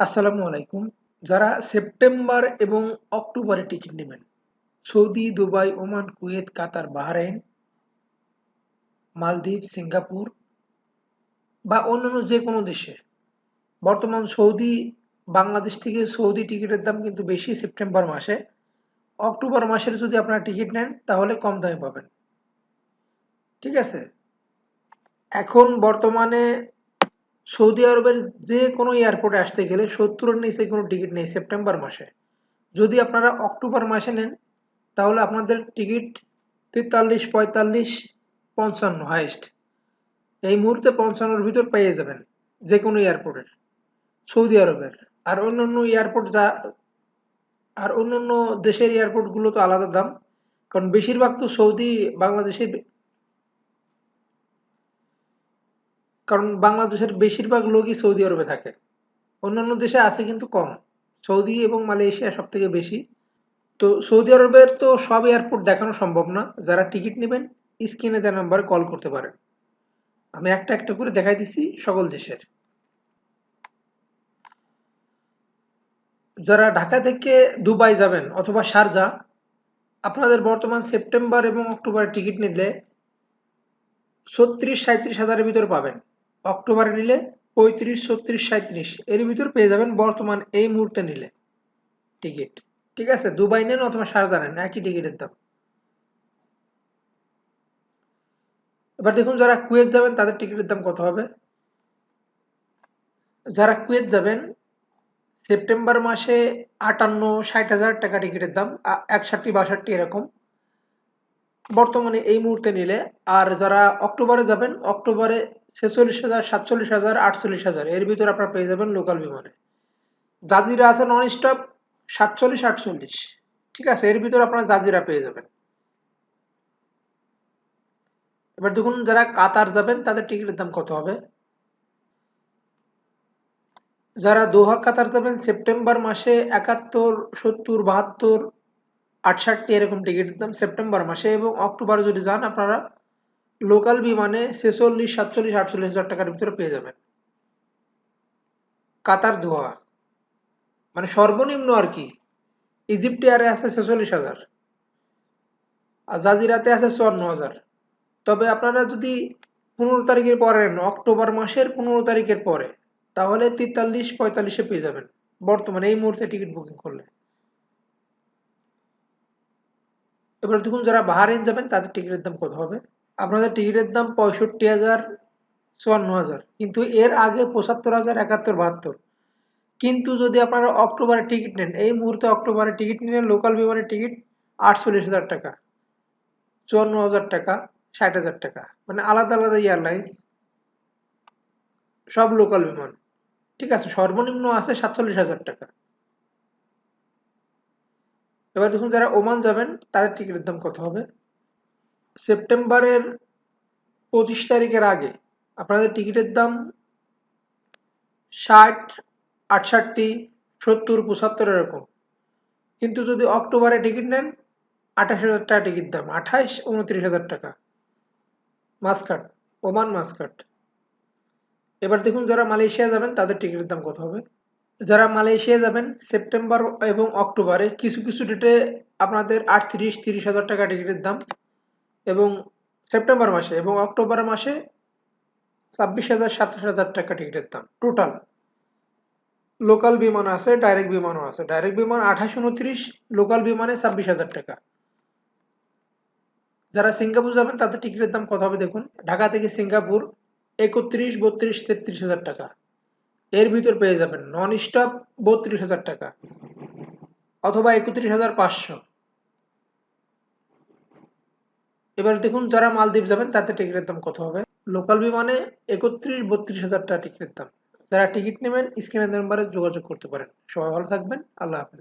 আসসালামু আলাইকুম। যারা সেপ্টেম্বর এবং অক্টোবরে টিকিট নেবেন, Saudi, Dubai, Oman, Kuwait, Qatar, Bahrain, মালদ্বীপ, সিঙ্গাপুর বা অন্যান্য যে কোনো দেশে। বর্তমান সৌদি, বাংলাদেশ থেকে সৌদি টিকিটের দাম কিন্তু বেশি সেপ্টেম্বর মাসে। অক্টোবর মাসের যদি আপনারা টিকিট নেন, তাহলে কম দামে পাবেন। ঠিক আছে? এখন বর্তমানে সৌদি আরবের যে কোনো এয়ারপোর্টে আসতে গেলে সত্তরের নিচে কোনো টিকিট নেই সেপ্টেম্বর মাসে। যদি আপনারা অক্টোবর মাসে নেন, তাহলে আপনাদের টিকিট তেতাল্লিশ, পঁয়তাল্লিশ, পঞ্চান্ন হাইস্ট এই মুহূর্তে পঞ্চান্নর ভিতর পেয়ে যাবেন যে কোনো এয়ারপোর্টের সৌদি আরবের। আর অন্যান্য এয়ারপোর্ট যা আর অন্য অন্য দেশের এয়ারপোর্টগুলো তো আলাদা দাম। কারণ বেশিরভাগ তো সৌদি বাংলাদেশের কারণ বাংলাদেশের বেশিরভাগ লোকই সৌদি আরবে থাকে। অন্যান্য দেশে আছে কিন্তু কম। সৌদি এবং মালয়েশিয়া সব থেকে বেশি। তো সৌদি আরবের তো সব এয়ারপোর্ট দেখানো সম্ভব না। যারা টিকিট নেবেন, স্ক্রিনে দেওয়া নাম্বারে কল করতে পারেন। আমি একটা একটা করে দেখাই দিচ্ছি সকল দেশের। যারা ঢাকা থেকে দুবাই যাবেন অথবা শারজা, আপনাদের বর্তমান সেপ্টেম্বর এবং অক্টোবরে টিকিট নিলে ছত্রিশ সাঁত্রিশ হাজারের ভিতরে পাবেন। অক্টোবরে নিলে পঁয়ত্রিশ, ছত্রিশ সাঁত্রিশ এর ভিতর পেয়ে যাবেন বর্তমান এই মুহূর্তে নিলে টিকিট। ঠিক আছে? দুবাই নেন অথবা শারজা নেন, একই টিকিটের দাম। এবার দেখুন যারা কুয়েত যাবেন, তাদের টিকিটের দাম কত হবে? যারা কুয়েত যাবেন, সেপ্টেম্বর মাসে আটান্ন, ষাট হাজার টাকা টিকিটের দাম একষট্টি, বাষট্টি এরকম। বর্তমানে এই মুহূর্তে নিলে, আর যারা অক্টোবরে যাবেন, অক্টোবরে ছেচল্লিশ হাজার, সাতচল্লিশ হাজার, আটচল্লিশ হাজার। এর ভিতরে আপনারা পেয়ে যাবেন লোকাল বিমানে। জাজিরা আছে নন স্টপ সাতচল্লিশ, আটচল্লিশ। ঠিক আছে, এর ভিতরে আপনারা জাজিরা পেয়ে যাবেন। এবার দেখুন, যারা কাতার যাবেন, তাদের টিকিটের দাম কত হবে? যারা দোহা, কাতার যাবেন, সেপ্টেম্বর মাসে একাত্তর, সত্তর, বাহাত্তর, আটষট্টি, এরকম টিকিটের দাম সেপ্টেম্বর মাসে এবং অক্টোবরে যদি যান, আপনারা লোকাল বিমানে ছেচল্লিশ, সাতচল্লিশ, আটচল্লিশ হাজার টাকার ভিতরে পেয়ে যাবেন। কাতার দোহা মানে সর্বনিম্ন আর কি। ইজিপ্ট এয়ারে আছে ছেচল্লিশ হাজার। আর জাজিরাতে আছে চুয়ান্ন হাজার। তবে আপনারা যদি পনেরো তারিখের পরে নেন, অক্টোবর মাসের পনেরো তারিখের পরে, তাহলে তেতাল্লিশ, পঁয়তাল্লিশে পেয়ে যাবেন। বর্তমানে এই মুহূর্তে টিকিট বুকিং করলে। এবার দেখুন যারা বাহারিন যাবেন, তাদের টিকিটের দাম কত হবে? আপনাদের টিকিটের দাম পঁয়ষট্টি হাজার, চুয়ান্ন হাজার। কিন্তু এর আগে পঁচাত্তর হাজার, একাত্তর, বাহাত্তর। কিন্তু যদি আপনারা অক্টোবরে টিকিট নেন, এই মুহূর্তে অক্টোবরে টিকিট নিলেন লোকাল বিমানের টিকিট আটচল্লিশ হাজার টাকা। চুয়ান্ন হাজার টাকা, ষাট হাজার টাকা। মানে আলাদা আলাদা এয়ারলাইন্স, সব লোকাল বিমান। ঠিক আছে, সর্বনিম্ন আছে সাতচল্লিশ হাজার টাকা। এবার দেখুন যারা ওমান যাবেন, তাদের টিকিটের দাম কত হবে? সেপ্টেম্বরের পঁচিশ তারিখের আগে, আপনাদের টিকিটের দাম ষাট, আটষট্টি, সত্তর, পঁচাত্তর এরকম। কিন্তু যদি অক্টোবরে টিকিট নেন, আঠাশ হাজার টাকা টিকিট দাম আঠাইশ উনত্রিশ হাজার টাকা। Muscat, Oman Muscat. এবার দেখুন যারা মালয়েশিয়া যাবেন, তাদের টিকিটের দাম কত হবে? যারা মালয়েশিয়া যাবেন, সেপ্টেম্বর এবং অক্টোবরে কিছু কিছু ডেটে আপনাদের আটত্রিশ, তিরিশ হাজার টাকা টিকিটের দাম এবং সেপ্টেম্বর মাসে এবং অক্টোবর মাসে ছাব্বিশ হাজার, সাতাশ হাজার টাকা টিকিটের দাম টোটাল লোকাল বিমান আছে ডাইরেক্ট বিমানও আছে। ডাইরেক্ট বিমান আঠাশ, উনত্রিশ লোকাল বিমানে ছাব্বিশ হাজার টাকা। যারা সিঙ্গাপুর যাবেন, তাদের টিকিটের দাম কত হবে, দেখুন। ঢাকা থেকে সিঙ্গাপুর একত্রিশ, বত্রিশ, তেত্রিশ হাজার টাকা। এর ভিতর পেয়ে যাবেন নন স্টপ বত্রিশ হাজার টাকা। অথবা একত্রিশ হাজার পাঁচশো। এবার দেখুন যারা মালদ্বীপ যাবেন তাতে টিকিটের দাম কত হবে? লোকাল বিমানে একত্রিশ, বত্রিশ হাজার টাকা টিকিটের দাম। যারা টিকিট নেবেন স্ক্রিনের নাম্বারে যোগাযোগ করতে পারেন। সবাই ভালো থাকবেন। আল্লাহ হাফিজ।